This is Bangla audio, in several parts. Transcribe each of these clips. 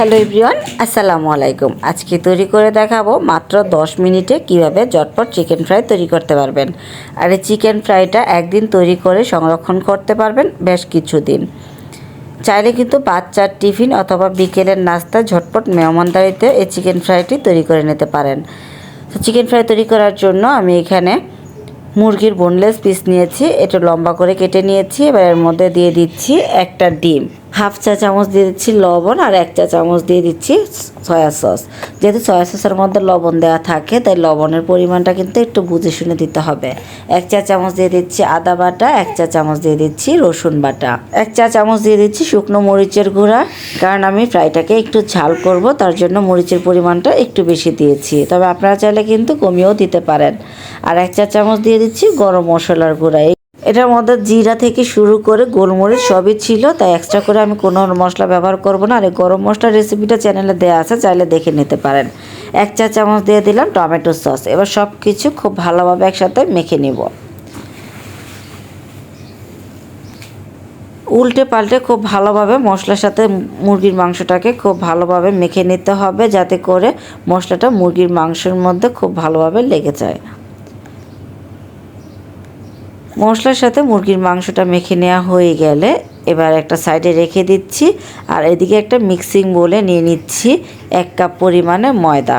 হ্যালো এভরিওয়ান, আসসালামু আলাইকুম। আজকে তৈরি করে দেখাবো মাত্র 10 মিনিটে কীভাবে ঝটপট চিকেন ফ্রাই তৈরি করতে পারবেন। আর এই চিকেন ফ্রাইটা একদিন তৈরি করে সংরক্ষণ করতে পারবেন বেশ কিছুদিন। চাইলে কিন্তু বাচ্চার টিফিন অথবা বিকেলের নাস্তা ঝটপট মেহমানদারিতে এই চিকেন ফ্রাইটি তৈরি করে নিতে পারেন। তো চিকেন ফ্রাই তৈরি করার জন্য আমি এখানে মুরগির বোনলেস পিস নিয়েছি এটা লম্বা করে কেটে নিয়েছি, এবার এর মধ্যে দিয়ে দিচ্ছি একটা ডিম। হাফ চা চামচ দিয়ে দিচ্ছি লবণ আর এক চা চামচ দিয়ে দিচ্ছি সয়া সস। যেহেতু সয়া সসের মধ্যে লবণ দেওয়া থাকে, তাই লবণের পরিমাণটা কিন্তু একটু বুঝে শুনে দিতে হবে। এক চা চামচ দিয়ে দিচ্ছি আদা বাটা, এক চা চামচ দিয়ে দিচ্ছি রসুন বাটা। এক চা চামচ দিয়ে দিচ্ছি শুকনো মরিচের গুঁড়া, কারণ আমি ফ্রাইটাকে একটু ঝাল করব, তার জন্য মরিচের পরিমাণটা একটু বেশি দিয়েছি। তবে আপনারা চাইলে কিন্তু কমিয়েও দিতে পারেন। আর এক চা চামচ দিয়ে দিচ্ছি গরম মশলার গুঁড়া। এটার মধ্যে জিরা থেকে শুরু করে গোলমরিচ সবই ছিল, তাই এক্সট্রা করে আমি কোনো মশলা ব্যবহার করব না। আর এই গরম মশলার রেসিপিটা চ্যানেলে দেওয়া আছে, চাইলে দেখে নিতে পারেন। এক চা চামচ দিয়ে দিলাম টমেটো সস। এবার সব কিছু খুব ভালোভাবে একসাথে মেখে নিব। উল্টে পাল্টে খুব ভালোভাবে মশলার সাথে মুরগির মাংসটাকে খুব ভালোভাবে মেখে নিতে হবে, যাতে করে মশলাটা মুরগির মাংসের মধ্যে খুব ভালোভাবে লেগে যায়। মশলার সাথে মুরগির মাংসটা মেখে নেওয়া হয়ে গেলে এবার একটা সাইডে রেখে দিচ্ছি আর এদিকে একটা মিক্সিং বলে নিয়ে নিচ্ছি এক কাপ পরিমাণে ময়দা।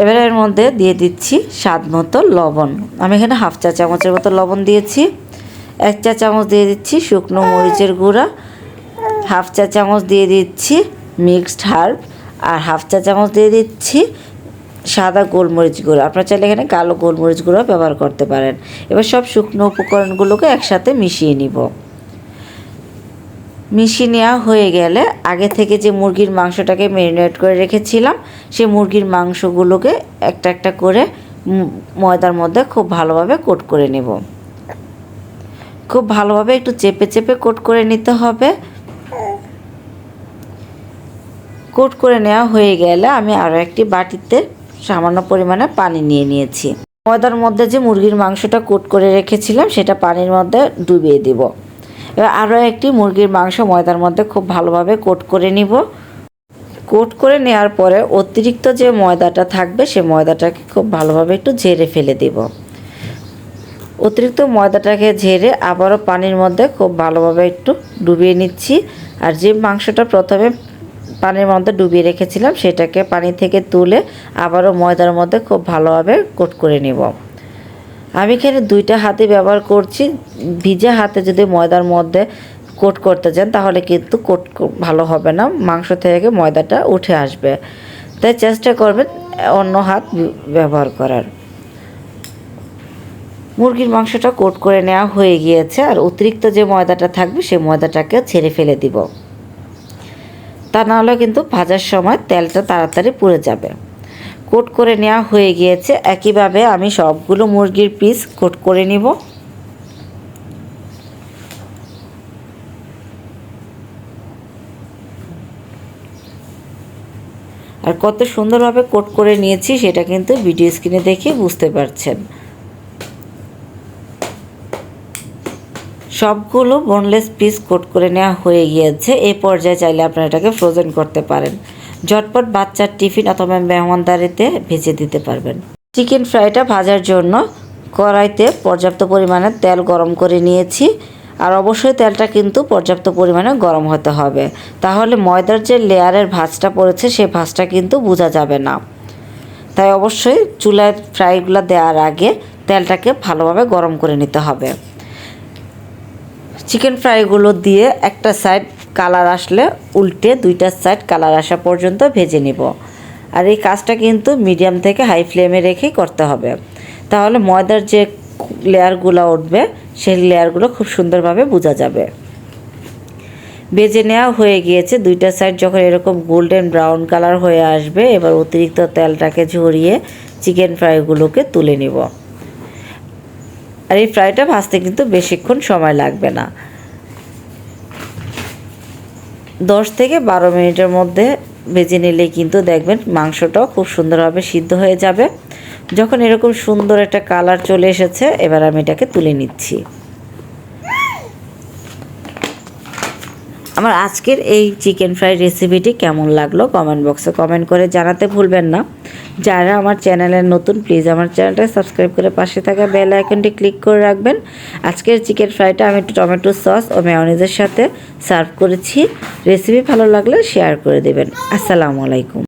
এবার এর মধ্যে দিয়ে দিচ্ছি স্বাদ মতো লবণ। আমি এখানে হাফ চা চামচের মতো লবণ দিয়েছি। এক চা চামচ দিয়ে দিচ্ছি শুকনো মরিচের গুঁড়া। হাফ চা চামচ দিয়ে দিচ্ছি মিক্সড হার্ব। আর হাফ চা চামচ দিয়ে দিচ্ছি সাদা গোলমরিচ গুঁড়ো। আপনারা চাইলে এখানে কালো গোলমরিচ গুঁড়ো ব্যবহার করতে পারেন। এবার সব শুকনো উপকরণগুলোকে একসাথে মিশিয়ে নিব। মিশিয়ে নেওয়া হয়ে গেলে আগে থেকে যে মুরগির মাংসটাকে ম্যারিনেট করে রেখেছিলাম, সেই মুরগির মাংসগুলোকে একটা একটা করে ময়দার মধ্যে খুব ভালোভাবে কোট করে নেব। খুব ভালোভাবে একটু চেপে চেপে কোট করে নিতে হবে। কোট করে নেওয়া হয়ে গেলে আমি আরও একটি বাটিতে সামান্য পরিমাণে পানি নিয়ে নিয়েছি। ময়দার মধ্যে যে মুরগির মাংসটা কোট করে রেখেছিলাম, সেটা পানির মধ্যে ডুবিয়ে দিব। এবার আরও একটি মুরগির মাংস ময়দার মধ্যে খুব ভালোভাবে কোট করে নিব। কোট করে নেওয়ার পরে অতিরিক্ত যে ময়দাটা থাকবে, সে ময়দাটাকে খুব ভালোভাবে একটু ঝেড়ে ফেলে দেব। অতিরিক্ত ময়দাটাকে ঝেড়ে আবারও পানির মধ্যে খুব ভালোভাবে একটু ডুবিয়ে নিচ্ছি। আর যে মাংসটা প্রথমে পানির মধ্যে ডুবিয়ে রেখেছিলাম, সেটাকে পানি থেকে তুলে আবারও ময়দার মধ্যে খুব ভালোভাবে কোট করে নেব। আমি এখানে দুইটা হাতে ব্যবহার করছি, ভিজে হাতে যদি ময়দার মধ্যে কোট করতে চান তাহলে কিন্তু কোট ভালো হবে না, মাংস থেকে ময়দাটা উঠে আসবে। তাই চেষ্টা করবেন অন্য হাত ব্যবহার করার। মুরগির মাংসটা কোট করে নেওয়া হয়ে গিয়েছে, আর অতিরিক্ত যে ময়দাটা থাকবে সেই ময়দাটাকে ছেড়ে ফেলে দিব। তা নাহলে কিন্তু ভাজার সময় তেলটা তাড়াতাড়ি পুড়ে যাবে। কোট করে নেওয়া হয়ে গিয়েছে। একইভাবে আমি সবগুলো মুরগির পিস কোট করে নিব। আর কত সুন্দরভাবে কোট করে নিয়েছি, সেটা কিন্তু ভিডিও স্ক্রিনে দেখে বুঝতে পারছেন। সবগুলো বোনলেস পিস কোট করে নেওয়া হয়ে গিয়েছে। এই পর্যায়ে চাইলে আপনারা এটাকে ফ্রোজেন করতে পারেন। ঝটপট বাচ্চার টিফিন অথবা মেহমানদারিতে ভেজে দিতে পারবেন। চিকেন ফ্রাইটা ভাজার জন্য কড়াইতে পর্যাপ্ত পরিমাণে তেল গরম করে নিয়েছি। আর অবশ্যই তেলটা কিন্তু পর্যাপ্ত পরিমাণে গরম হতে হবে। তাহলে ময়দার যে লেয়ারের ভাজটা পড়েছে সেই ভাজটা কিন্তু বোঝা যাবে না। তাই অবশ্যই চুলায় ফ্রাইগুলো দেওয়ার আগে তেলটাকে ভালোভাবে গরম করে নিতে হবে। চিকেন ফ্রাইগুলো দিয়ে একটা সাইড কালার আসলে উল্টে দুইটা সাইড কালার আসা পর্যন্ত ভেজে নিব। আর এই কাজটা কিন্তু মিডিয়াম থেকে হাই ফ্লেমে রেখেই করতে হবে। তাহলে ময়দার যে লেয়ারগুলো উঠবে, সেই লেয়ারগুলো খুব সুন্দরভাবে বোঝা যাবে। ভেজে নেওয়া হয়ে গিয়েছে দুইটা সাইড যখন এরকম গোল্ডেন ব্রাউন কালার হয়ে আসবে, এবার অতিরিক্ত তেলটাকে ঝরিয়ে চিকেন ফ্রাইগুলোকে তুলে নিব। আর এই ফ্রাইটা ভাজতে কিন্তু বেশিক্ষণ সময় লাগবে না। দশ থেকে বারো মিনিটের মধ্যে ভেজে নিলে কিন্তু দেখবেন মাংসটাও খুব সুন্দরভাবে সিদ্ধ হয়ে যাবে। যখন এরকম সুন্দর একটা কালার চলে এসেছে, এবার আমি এটাকে তুলে নিচ্ছি। আমার আজকের এই চিকেন ফ্রাই রেসিপিটি কেমন লাগল কমেন্ট বক্সে কমেন্ট করে জানাতে ভুলবেন না। যারা আমার চ্যানেলের নতুন প্লিজ আমার চ্যানেলটা সাবস্ক্রাইব করে পাশে থাকা বেল আইকনটি ক্লিক করে রাখবেন। আজকের চিকেন ফ্রাইটা আমি একটু টমেটো সস ও মেয়নিজের সাথে সার্ভ করেছি। রেসিপি ভালো লাগলে শেয়ার করে দেবেন। আসসালামু আলাইকুম।